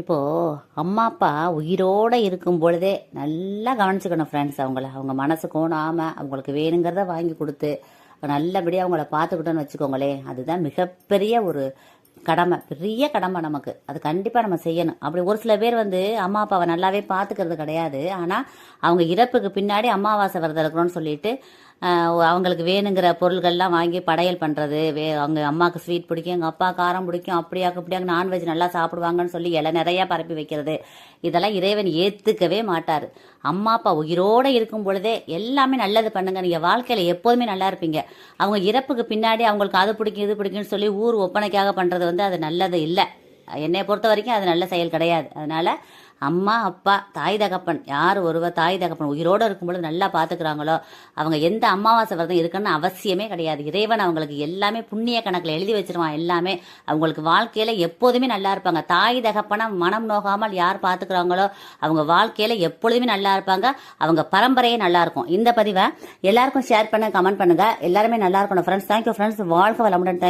இப்போது அம்மா அப்பா உயிரோடு இருக்கும் பொழுதே நல்லா கவனிச்சுக்கணும் ஃப்ரெண்ட்ஸ் அவங்கள. அவங்க மனசு கோணாமல் அவங்களுக்கு வேணுங்கிறத வாங்கி கொடுத்து நல்லபடியாக அவங்கள பார்த்துக்கிட்டோன்னு வச்சுக்கோங்களேன். அதுதான் மிகப்பெரிய ஒரு கடமை பெரிய கடமை நமக்கு. அது கண்டிப்பாக நம்ம செய்யணும். அப்படி ஒரு சில பேர் வந்து அம்மா அப்பாவை நல்லாவே பார்த்துக்கிறது கிடையாது. ஆனால் அவங்க இறப்புக்கு பின்னாடி அமாவாசை விரதம் இருக்கிறோன்னு சொல்லிட்டு அவங்களுக்கு வேணுங்கிற பொருள்கள்லாம் வாங்கி படையல் பண்ணுறது வே அவங்க அம்மாவுக்கு ஸ்வீட் பிடிக்கும் எங்கள் அப்பா காரம் பிடிக்கும் அப்படியாக்கு இப்படியாக நான்வெஜ் நல்லா சாப்பிடுவாங்கன்னு சொல்லி இலை நிறையா பரப்பி வைக்கிறது. இதெல்லாம் இறைவன் ஏற்றுக்கவே மாட்டார். அம்மா அப்பா உயிரோடு இருக்கும் பொழுதே எல்லாமே நல்லது பண்ணுங்க. நீங்கள் வாழ்க்கையில் எப்போதுமே நல்லா இருப்பீங்க. அவங்க இறப்புக்கு பின்னாடி அவங்களுக்கு அது பிடிக்கும் இது பிடிக்கும்னு சொல்லி ஊர் ஒப்பனைக்காக பண்ணுறது வந்து அது நல்லது இல்லை. என்னை பொறுத்த வரைக்கும் அது நல்ல செயல் கிடையாது. அதனால அம்மா அப்பா தாய் தகப்பன் யார் ஒருவர் தாய் தகப்பன் உயிரோடு இருக்கும்பொழுது நல்லா பார்த்துக்கிறாங்களோ அவங்க எந்த அமாவாசை விரதம் இருக்குன்னு அவசியமே கிடையாது. இறைவன் அவங்களுக்கு எல்லாமே புண்ணிய கணக்கில் எழுதி வச்சிருவான் எல்லாமே. அவங்களுக்கு வாழ்க்கையில் எப்போதுமே நல்லா இருப்பாங்க. தாய் தகப்பனை மனம் நோகாமல் யார் பார்த்துக்கிறாங்களோ அவங்க வாழ்க்கையில் எப்பொழுதுமே நல்லா இருப்பாங்க. அவங்க பரம்பரையே நல்லா இருக்கும். இந்த பதிவை எல்லாருக்கும் ஷேர் பண்ண கமெண்ட் பண்ணுங்க. எல்லாருமே நல்லா இருக்கணும். ஃப்ரெண்ட்ஸ் தேங்க்யூ ஃப்ரெண்ட்ஸ் வாழ்க்கை வளமுடன்.